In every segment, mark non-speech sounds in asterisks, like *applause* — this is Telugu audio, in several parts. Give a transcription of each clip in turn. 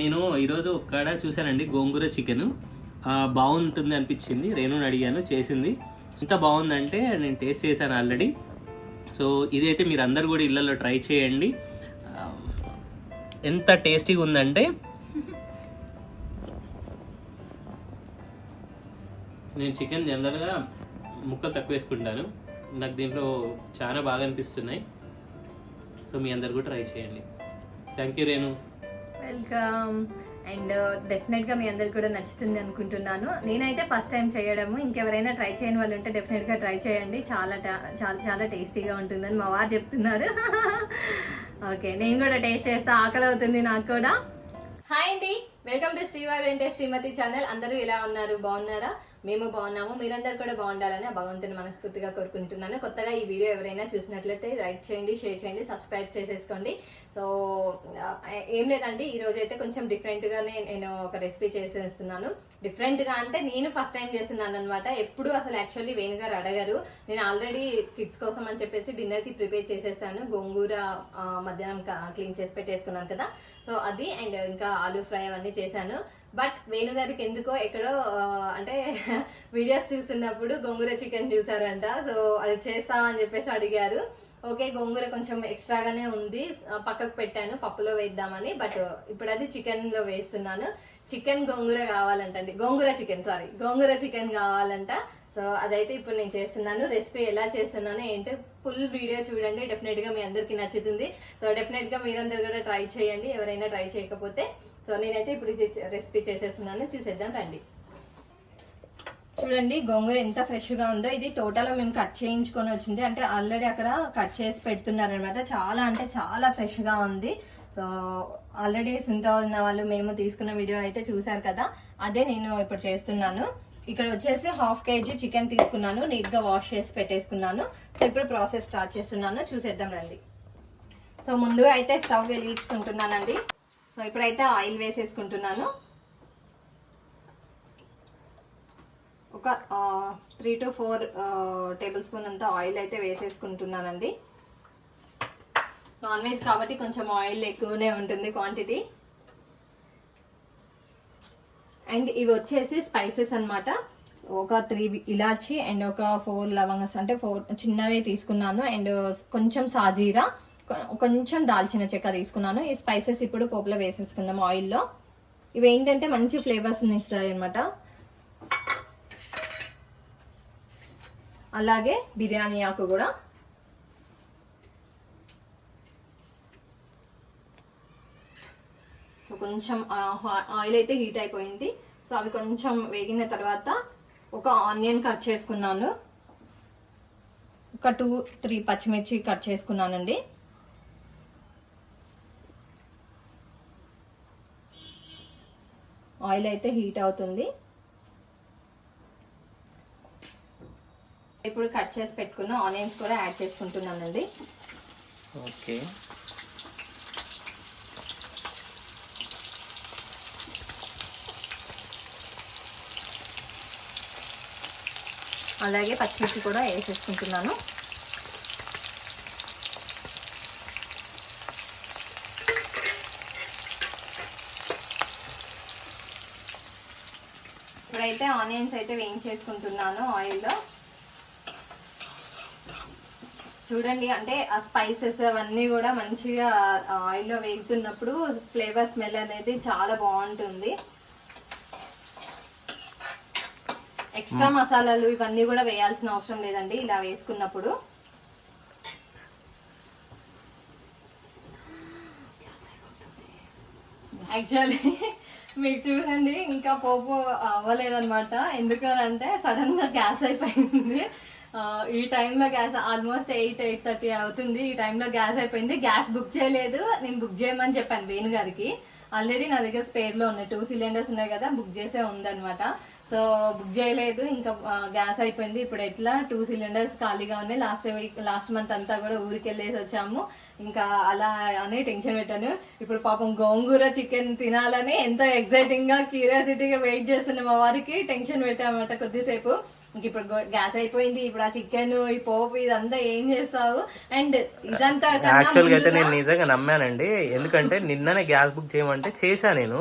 నేను ఈరోజు ఒక్కడ చూశానండి గోంగూర చికెన్ బాగుంటుంది అనిపించింది. రేణుని అడిగాను చేసింది. ఎంత బాగుందంటే నేను టేస్ట్ చేశాను ఆల్రెడీ సో ఇదైతే మీరు అందరు కూడా ఇళ్ళల్లో ట్రై చేయండి. ఎంత టేస్టీగా ఉందంటే నేను చికెన్ జనరల్గా ముక్కలు తక్కువ వేసుకుంటాను. నాకు దీంట్లో చాలా బాగా అనిపిస్తున్నాయి. సో మీ అందరు కూడా ట్రై చేయండి. Thank you Renu. Welcome. And uh, డెఫినెట్గా మీ అందరికి కూడా నచ్చుతుంది అనుకుంటున్నాను. నేనైతే ఫస్ట్ టైం చేయడము. ఇంకెవరైనా ట్రై చేయని వాళ్ళు ఉంటే డెఫినెట్గా ట్రై చేయండి. చాలా చాలా చాలా టేస్టీగా ఉంటుందని మా వారు చెప్తున్నారు. *laughs* ఓకే నేను కూడా టేస్ట్ చేస్తా. ఆకలి అవుతుంది నాకు కూడా. హాయ్ అండి. వెల్కమ్ టు శ్రీవారి వెంటే శ్రీమతి ఛానల్ అందరూ ఎలా ఉన్నారు? బాగున్నారా? మేము బాగున్నాము మీరందరూ కూడా బాగుండాలని ఆ భగవంతుని మనస్ఫూర్తిగా కోరుకుంటున్నాను. కొత్తగా ఈ వీడియో ఎవరైనా చూసినట్లయితే లైక్ చేయండి షేర్ చేయండి సబ్స్క్రైబ్ చేసేసుకోండి. సో ఏం లేదండి ఈ రోజు అయితే కొంచెం డిఫరెంట్గానే నేను ఒక రెసిపీ చేసేస్తున్నాను. డిఫరెంట్గా అంటే నేను ఫస్ట్ టైం చేస్తున్నాను అనమాట ఎప్పుడు అసలు యాక్చువల్లీ వేణుగారు అడగరు. నేను ఆల్రెడీ కిడ్స్ కోసం అని చెప్పేసి డిన్నర్కి ప్రిపేర్ చేసేసాను. గోంగూర మధ్యాహ్నం క్లీన్ చేసి పెట్టేసుకున్నాను కదా. సో అది అండ్ ఇంకా ఆలూ ఫ్రై అవన్నీ చేశాను. బట్ వేణుగారికి ఎందుకో ఎక్కడో అంటే *laughs* వీడియోస్ చూస్తున్నప్పుడు గోంగూర చికెన్ చూసారంట. సో అది చేస్తామని చెప్పేసి అడిగారు. ఓకే గోంగూర కొంచెం ఎక్స్ట్రాగానే ఉంది. పక్కకు పెట్టాను పప్పులో వేద్దామని. బట్ ఇప్పుడు అది చికెన్లో వేస్తున్నాను. Chicken gongura కావాలంటండి. Gongura chicken sorry gongura chicken కావాలంట. సో అదైతే ఇప్పుడు నేను చేస్తున్నాను. రెసిపీ ఎలా చేస్తున్నాను ఏంటో ఫుల్ వీడియో చూడండి. డెఫినెట్గా మీ అందరికి నచ్చుతుంది. సో డెఫినెట్గా మీరందరూ కూడా ట్రై చేయండి. ఎవరైనా ట్రై చేయకపోతే సో నేనైతే ఇప్పుడు ఇది రెసిపీ చేసేస్తున్నాను. చూసేద్దాం రండి. చూడండి గోంగూర ఎంత ఫ్రెష్గా ఉందో. ఇది తోటలో మేము కట్ చేయించుకొని వచ్చింది. అంటే ఆల్రెడీ అక్కడ కట్ చేసి పెడుతున్నారనమాట. చాలా అంటే చాలా ఫ్రెష్గా ఉంది. సో ఆల్రెడీ సుంత ఉన్న వాళ్ళు మేము తీసుకున్న వీడియో అయితే చూసారు కదా. అదే నేను ఇప్పుడు చేస్తున్నాను. ఇక్కడ వచ్చేసి హాఫ్ కేజీ చికెన్ తీసుకున్నాను. నీట్గా వాష్ చేసి పెట్టేసుకున్నాను. సో ఇప్పుడు ప్రాసెస్ స్టార్ట్ చేస్తున్నాను. చూసేద్దాం రండి. సో ముందుగా అయితే స్టవ్ వెలిగించుకుంటున్నానండి. సో ఇప్పుడైతే ఆయిల్ వేసేసుకుంటున్నాను. ఒక three to four tablespoon అంత ఆయిల్ అయితే వేసేసుకుంటున్నానండి. నాన్ వెజ్ కాబట్టి కొంచెం ఆయిల్ ఎక్కువనే ఉంటుంది క్వాంటిటీ. అండ్ ఇవి వచ్చేసి స్పైసెస్ అన్నమాట. ఒక త్రీ ఇలాచి అండ్ ఒక ఫోర్ లవంగస్ అంటే ఫోర్ చిన్నవి తీసుకున్నాను. అండ్ కొంచెం సాజీరా. కొంచెం దాల్చిన చెక్క తీసుకున్నాను. ఈ స్పైసెస్ ఇప్పుడు పోపులో వేసేసుకుందాం ఆయిల్లో. ఇవి ఏంటంటే మంచి ఫ్లేవర్స్ ఇస్తాయి అనమాట అలాగే బిర్యానీ ఆకు కూడా. సో కొంచెం ఆయిల్ అయితే హీట్ అయిపోయింది. సో అవి కొంచెం వేగిన తర్వాత ఒక ఆనియన్ కట్ చేసుకున్నాను. ఒక టూ త్రీ పచ్చిమిర్చి కట్ చేసుకున్నానండి. ఆయిల్ అయితే హీట్ అవుతుంది. ఇప్పుడు కట్ చేసి పెట్టుకున్న ఆనియన్స్ కూడా యాడ్ చేసుకుంటున్నానండి. ఓకే. అలాగే పచ్చిమిర్చి కూడా వేసేసుకుంటున్నాను. ఇప్పుడైతే ఆనియన్స్ అయితే వేయించేసుకుంటున్నాను ఆయిల్లో. చూడండి అంటే ఆ స్పైసెస్ అవన్నీ కూడా మంచిగా ఆయిల్లో వేగుతున్నప్పుడు ఫ్లేవర్ స్మెల్ అనేది చాలా బాగుంటుంది. ఎక్స్ట్రా మసాలాలు ఇవన్నీ కూడా వేయాల్సిన అవసరం లేదండి ఇలా వేసుకున్నప్పుడు. యాక్చువల్లీ మీకు చూడండి ఇంకా పోపు అవ్వలేదన్నమాట. ఎందుకనంటే సడన్గా గ్యాస్ అయిపోయింది. ఈ టైంలో gas almost eight eight thirty అవుతుంది. ఈ టైంలో గ్యాస్ అయిపోయింది. గ్యాస్ బుక్ చేయలేదు. నేను బుక్ చేయమని చెప్పాను వేణు గారికి ఆల్రెడీ నా దగ్గర స్పేర్లో ఉన్నాయి. టూ సిలిండర్స్ ఉన్నాయి కదా బుక్ చేసే ఉందన్నమాట. సో బుక్ చేయలేదు. ఇంకా గ్యాస్ అయిపోయింది. ఇప్పుడు ఎట్లా? టూ సిలిండర్స్ ఖాళీగా ఉన్నాయి. లాస్ట్ వీక్ లాస్ట్ మంత్ అంతా కూడా ఊరికి వెళ్ళేసి వచ్చాము. ఇంకా అలా అని టెన్షన్ పెట్టాను. ఇప్పుడు పాపం గోంగూర చికెన్ తినాలని ఎంతో ఎక్సైటింగ్గా క్యూరియాసిటీగా వెయిట్ చేస్తున్న మా వారికి. టెన్షన్ పెట్టామన్నమాట కొద్దిసేపు. ఇంక ఇప్పుడు గ్యాస్ అయిపోయింది. ఇప్పుడు ఆ చికెన్ ఈ పోపు ఇదంతా ఏం చేస్తావు? అండ్ ఇదంతా యాక్చువల్గా అయితే నేను నిజంగా నమ్మానండి. ఎందుకంటే నిన్ననే గ్యాస్ బుక్ చేయమంటే చేశా నేను.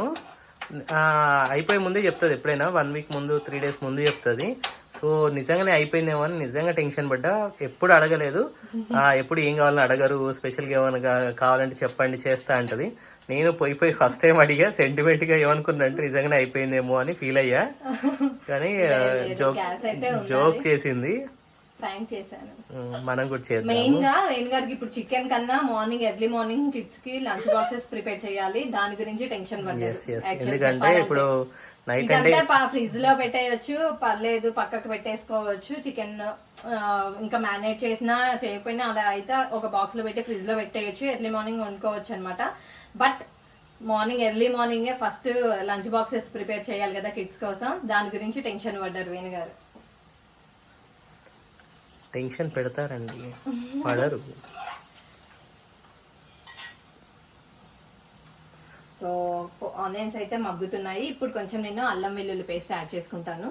అయిపోయే ముందే చెప్తుంది ఎప్పుడైనా. వన్ వీక్ ముందు త్రీ డేస్ ముందు చెప్తుంది. సో నిజంగానే అయిపోయిందేమో అని నిజంగా టెన్షన్ పడ్డా. ఎప్పుడు అడగలేదు. ఎప్పుడు ఏం కావాలని అడగరు. స్పెషల్గా ఏమైనా కావాలంటే చెప్పండి చేస్తా అంటది. నేను పోయి పోయి ఫస్ట్ టైం అడిగా. సెంటిమెంట్గా ఏమనుకున్నా అంటే నిజంగానే అయిపోయిందేమో అని ఫీల్ అయ్యా. కానీ జోక్ జోక్ చేసింది. ప్రాంక్ చేశాను. మనం కూడా చేద్దాం మెయిన్గా వేణు గారికి ఇప్పుడు చికెన్ కన్నా మార్నింగ్ ఎర్లీ మార్నింగ్ కిడ్స్కి లంచ్ బాక్సెస్ ప్రిపేర్ చేయాలి. దాని గురించి టెన్షన్ ఎస్ ఎందుకంటే ఇప్పుడు నైట్ అంటే ఇదంతా ఫ్రిడ్జ్లో పెట్టేయచ్చు పర్లేదు పక్కకు పెట్టేసుకోవచ్చు చికెన్ ఇంకా మ్యారినేట్ చేసినా చేయకపోయినా అలా అయితే ఒక బాక్స్లో పెట్టి ఫ్రిడ్జ్లో పెట్టేయచ్చు ఎర్లీ మార్నింగ్ వండుకోవచ్చు అనమాట but morning early morning first lunch boxes prepare చేయాలి కదా కిడ్స్ కోసం. దాని గురించి టెన్షన్ పడ్డారు వేణు గారు. టెన్షన్ పెడతారండి. పడరు. సో ఆనియన్స్ అయితే మగ్గుతున్నాయి. ఇప్పుడు కొంచెం నేను అల్లం వెల్లుల్లి పేస్ట్ యాడ్ చేసుకుంటాను.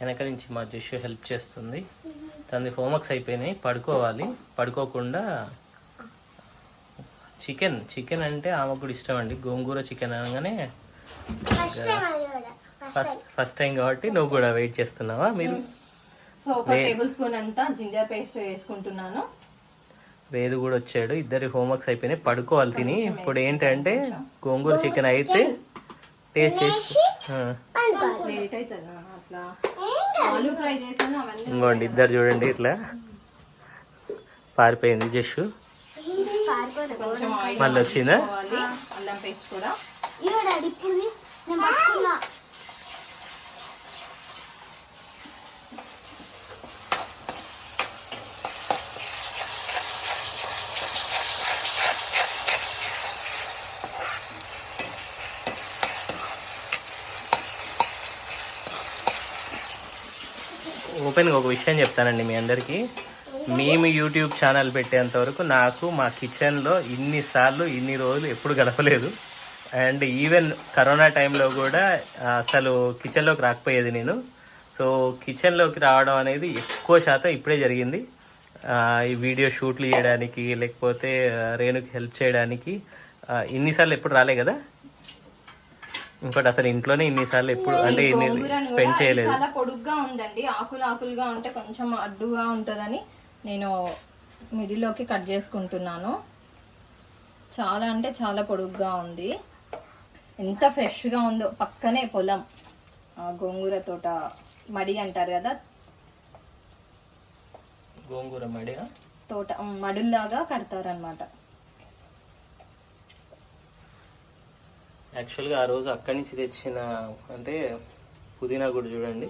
వెనక నుంచి మా జస్సు హెల్ప్ చేస్తుంది. తనది హోంవర్క్స్ అయిపోయినాయి. పడుకోవాలి. పడుకోకుండా చికెన్ చికెన్ అంటే ఆమెకు కూడా ఇష్టం అండి. గోంగూర చికెన్ అనగానే ఫస్ట్ ఫస్ట్ టైం. కాబట్టి నువ్వు కూడా వెయిట్ చేస్తున్నావా? మీరు సో ఒక టేబుల్ స్పూన్ అంతా జింజర్ పేస్ట్ వేసుకుంటున్నాను. వేదు కూడా వచ్చాడు. ఇద్దరి హోంవర్క్స్ అయిపోయినాయి. పడుకోవాలి తిని. ఇప్పుడు ఏంటంటే గోంగూర చికెన్ అయితే టేస్ట్ చేసి లేట్ అవుతుంది అట్లా? ఆలూ ఫ్రై చేశాను అవన్నీ ఇంకోండి ఇద్దరు చూడండి ఇట్లా. పారిపోయింది జస్సు ఆయిల్ మళ్ళీ వచ్చిందా? అల్లం పేస్ట్ కూడా. ఓపెన్గా ఒక విషయం చెప్తానండి మీ అందరికీ. మేము యూట్యూబ్ ఛానల్ పెట్టేంత వరకు నాకు మా కిచెన్లో ఇన్నిసార్లు ఇన్ని రోజులు ఎప్పుడు గడపలేదు. అండ్ ఈవెన్ కరోనా టైంలో కూడా అసలు కిచెన్లోకి రాకపోయేది నేను. సో కిచెన్లోకి రావడం అనేది ఎక్కువ శాతం ఇప్పుడే జరిగింది. ఈ వీడియో షూట్లు చేయడానికి లేకపోతే రేణుకి హెల్ప్ చేయడానికి ఇన్నిసార్లు ఎప్పుడు రాలే కదా? ఇంకోటి అసలు ఇంట్లోనే ఇన్నిసార్లు ఎప్పుడు అంటే ఇన్ని స్పెండ్ చేయలేదు. చాలా పొడుగ్గా ఉందండి. ఆకులు ఆకులుగా ఉంటే కొంచెం అడ్డుగా ఉంటుందని నేను మిడిల్లోకి కట్ చేసుకుంటున్నాను. చాలా అంటే చాలా పొడుగ్గా ఉంది. ఎంత ఫ్రెష్గా ఉందో పక్కనే పొలం. ఆ గోంగూర తోట మడి అంటారు కదా? గోంగూర మడియా? తోట మడుల్లాగా కడతారనమాట యాక్చువల్గా ఆ రోజు అక్కడి నుంచి తెచ్చిన అంటే పుదీనా కూడా చూడండి.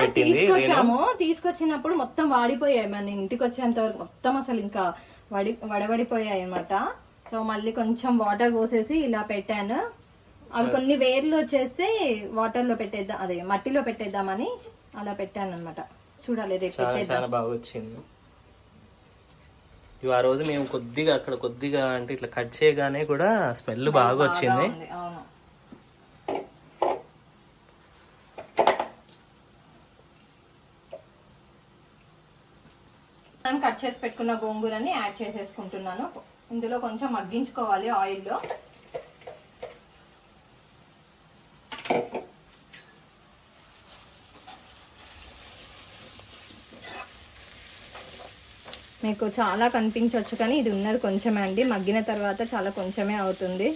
పెట్టింది తీసుకొచ్చాము. తీసుకొచ్చినప్పుడు మొత్తం వాడిపోయాయి. మన ఇంటికి వచ్చేంత వరకు మొత్తం అసలు ఇంకా వడి వడబడిపోయాయి అనమాట సో మళ్ళీ కొంచెం వాటర్ పోసేసి ఇలా పెట్టాను. అవి కొన్ని వేర్లు వచ్చేస్తే వాటర్లో పెట్టేద్దాం అదే మట్టిలో పెట్టేద్దామని అలా పెట్టాను అనమాట చూడాలి రేపు చాలా బాగా వచ్చింది. ఇవి ఆ రోజు మేము కొద్దిగా అక్కడ కొద్దిగా అంటే ఇట్లా కట్ చేయగానే కూడా స్మెల్ బాగా వచ్చింది. కట్ చేసి పెట్టుకున్న గోంగూరని యాడ్ చేసేసుకుంటున్నాను. ఇందులో కొంచెం మగ్గించుకోవాలి ఆయిల్లో మీకు చాలా కనిపించవచ్చు కానీ ఇది ఉన్నది కొంచెమే అండి. మగ్గిన తర్వాత చాలా కొంచెమే అవుతుంది.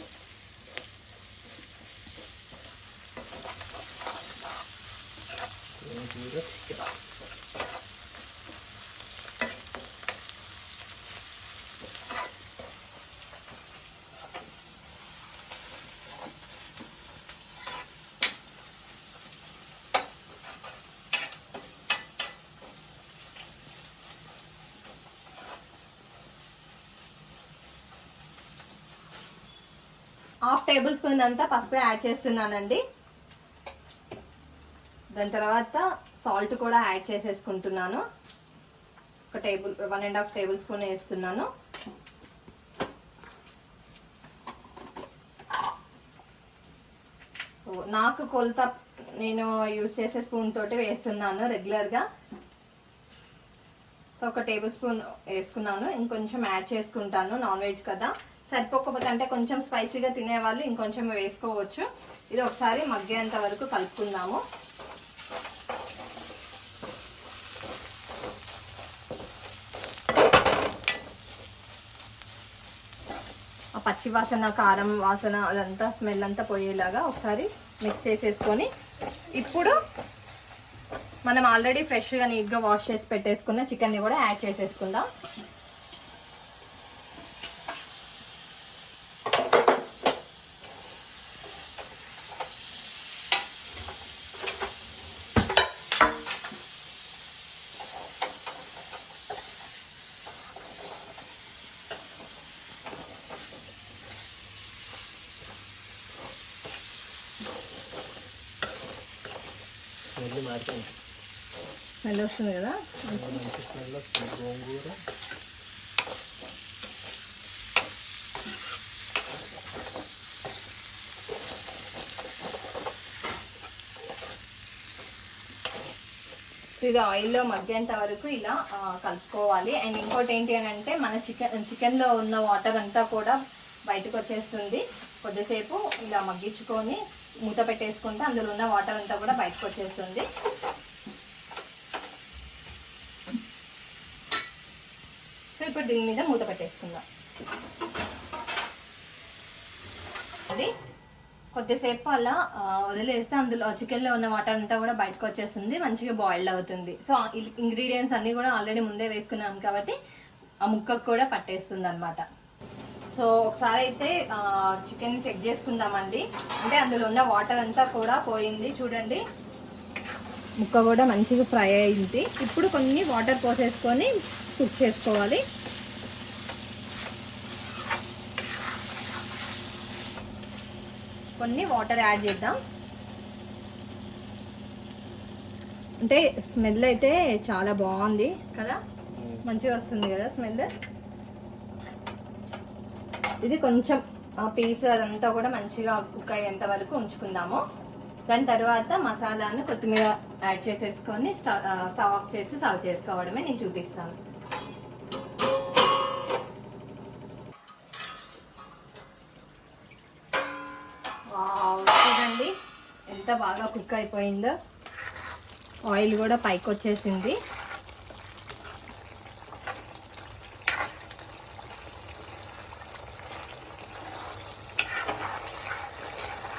హాఫ్ టేబుల్ స్పూన్ అంతా పసుపు యాడ్ చేస్తున్నానండి. దాని తర్వాత సాల్ట్ కూడా యాడ్ చేసేసుకుంటున్నాను. ఒక table one and half tablespoon వేస్తున్నాను. నాకు కొలత నేను యూజ్ చేసే స్పూన్ తోటి వేస్తున్నాను రెగ్యులర్గా. సో ఒక టేబుల్ స్పూన్ వేసుకున్నాను. ఇంకొంచెం యాడ్ చేసుకుంటాను నాన్ వెజ్ కదా. సరిపోకపోతే అంటే కొంచెం స్పైసీగా తినేవాళ్ళు ఇంకొంచెం వేసుకోవచ్చు. ఇది ఒకసారి మగ్గేంత వరకు కలుపుకుందాము. పచ్చి వాసన కారం వాసన అదంతా స్మెల్ అంతా పోయేలాగా ఒకసారి మిక్స్ చేసేసుకొని ఇప్పుడు మనం ఆల్రెడీ ఫ్రెష్గా నీట్గా వాష్ చేసి పెట్టేసుకున్న చికెన్ని కూడా యాడ్ చేసేసుకుందాం స్మెల్ మారిపోయింది స్మెల్ వస్తుంది కదా? స్మెల్ వస్తుంది గోంగూర ఇది ఆయిల్లో మగ్గేంత వరకు ఇలా కలుపుకోవాలి. అండ్ ఇంకోటి ఏంటి అని అంటే మన చికెన్ చికెన్లో ఉన్న వాటర్ అంతా కూడా బయటకు వచ్చేస్తుంది. కొద్దిసేపు ఇలా మగ్గించుకొని మూత పెట్టేసుకుంటే అందులో ఉన్న వాటర్ అంతా కూడా బయటకు వచ్చేస్తుంది. ఇప్పుడు దీని మీద మూత పెట్టేసుకుందాం. అది కొద్దిసేపు అలా వదిలేస్తే అందులో చికెన్లో ఉన్న వాటర్ అంతా కూడా బయటకు వచ్చేస్తుంది మంచిగా బాయిల్డ్ అవుతుంది. సో ఇంగ్రీడియంట్స్ అన్నీ కూడా ఆల్రెడీ ముందే వేసుకున్నాం కాబట్టి ఆ ముక్కకు కూడా పట్టేస్తుంది అనమాట సో ఒకసారి అయితే చికెన్ చెక్ చేసుకుందామండి. అంటే అందులో ఉన్న వాటర్ అంతా కూడా పోయింది చూడండి. ముక్క కూడా మంచిగా ఫ్రై అయింది. ఇప్పుడు కొన్ని వాటర్ పోసేసుకొని కుక్ చేసుకోవాలి. కొన్ని వాటర్ యాడ్ చేద్దాం. అంటే స్మెల్ అయితే చాలా బాగుంది కదా? మంచిగా వస్తుంది కదా స్మెల్? ఇది కొంచెం ఆ పీస్ అదంతా కూడా మంచిగా కుక్ అయ్యేంత వరకు ఉంచుకుందాము. దాని తర్వాత మసాలాను కొత్తిమీర యాడ్ చేసేసుకొని స్టవ్ స్టవ్ ఆఫ్ చేసి సర్వ్ చేసుకోవడమే నేను చూపిస్తాను. బాగా కుక్ అయిపోయిందో. ఆయిల్ కూడా పైకి వచ్చేసింది.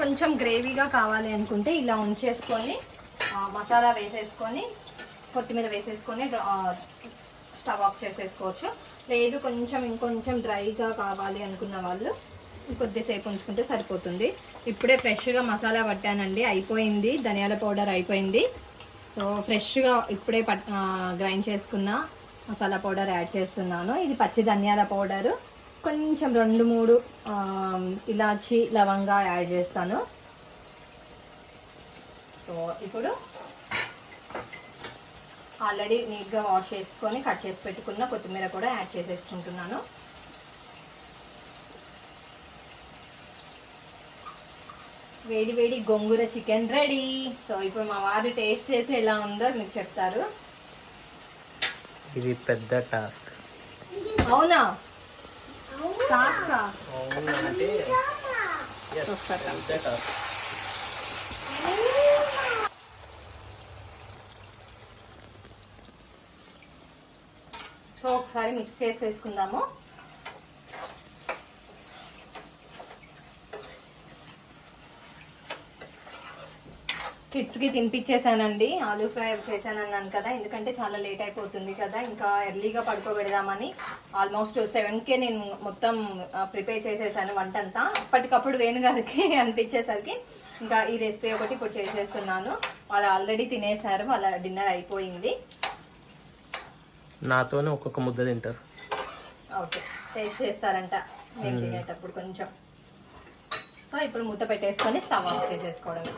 కొంచెం గ్రేవీగా కావాలి అనుకుంటే ఇలా ఉంచేసుకొని మసాలా వేసేసుకొని కొత్తిమీర వేసేసుకొని స్టవ్ ఆఫ్ చేసేసుకోవచ్చు. లేదు కొంచెం ఇంకొంచెం డ్రైగా కావాలి అనుకున్న వాళ్ళు కొద్దిసేపు ఉంచుకుంటే సరిపోతుంది. ఇప్పుడే ఫ్రెష్గా మసాలా పట్టానండి అయిపోయింది. ధనియాల పౌడర్ అయిపోయింది. సో ఫ్రెష్గా ఇప్పుడే పట్ గ్రైండ్ చేసుకున్న మసాలా పౌడర్ యాడ్ చేస్తున్నాను. ఇది పచ్చి ధనియాల పౌడరు. కొంచెం రెండు మూడు ఇలాచి లవంగా యాడ్ చేస్తాను. సో ఇప్పుడు ఆల్రెడీ నీట్గా వాష్ చేసుకొని కట్ చేసి పెట్టుకున్న కొత్తిమీర కూడా యాడ్ చేసేసుకుంటున్నాను. వేడి వేడి గోంగూర చికెన్ రెడీ. సో ఇప్పుడు మా వారు టేస్ట్ చేసి ఎలా ఉందో మీకు చెప్తారు. ఇది పెద్ద టాస్క్. అవునా? టాస్క్ సో ఒకసారి మిక్స్ చేసి వేసుకుందాము. కిడ్స్కి తినిపించేసానండి ఆలూ ఫ్రై చేశాను అన్నాను కదా ఎందుకంటే చాలా లేట్ అయిపోతుంది కదా ఇంకా ఎర్లీగా పడుకోబెడదామని ఆల్మోస్ట్ సెవెన్కే నేను మొత్తం ప్రిపేర్ చేసేసాను వంట అంతా అప్పటికప్పుడు వేణుగారికి *laughs* అనిపించేసరికి ఇంకా ఈ రెసిపీ ఒకటి ఇప్పుడు చేసేస్తున్నాను. వాళ్ళు ఆల్రెడీ తినేసారు వాళ్ళ డిన్నర్ అయిపోయింది. నాతోనే ఒక్కొక్క ముద్ద తింటారు. ఓకే టేస్ట్ చేస్తారంట. నేను తినేటప్పుడు కొంచెం. ఇప్పుడు మూత పెట్టేసుకొని స్టవ్ ఆఫ్ చేసేసుకోవడమే.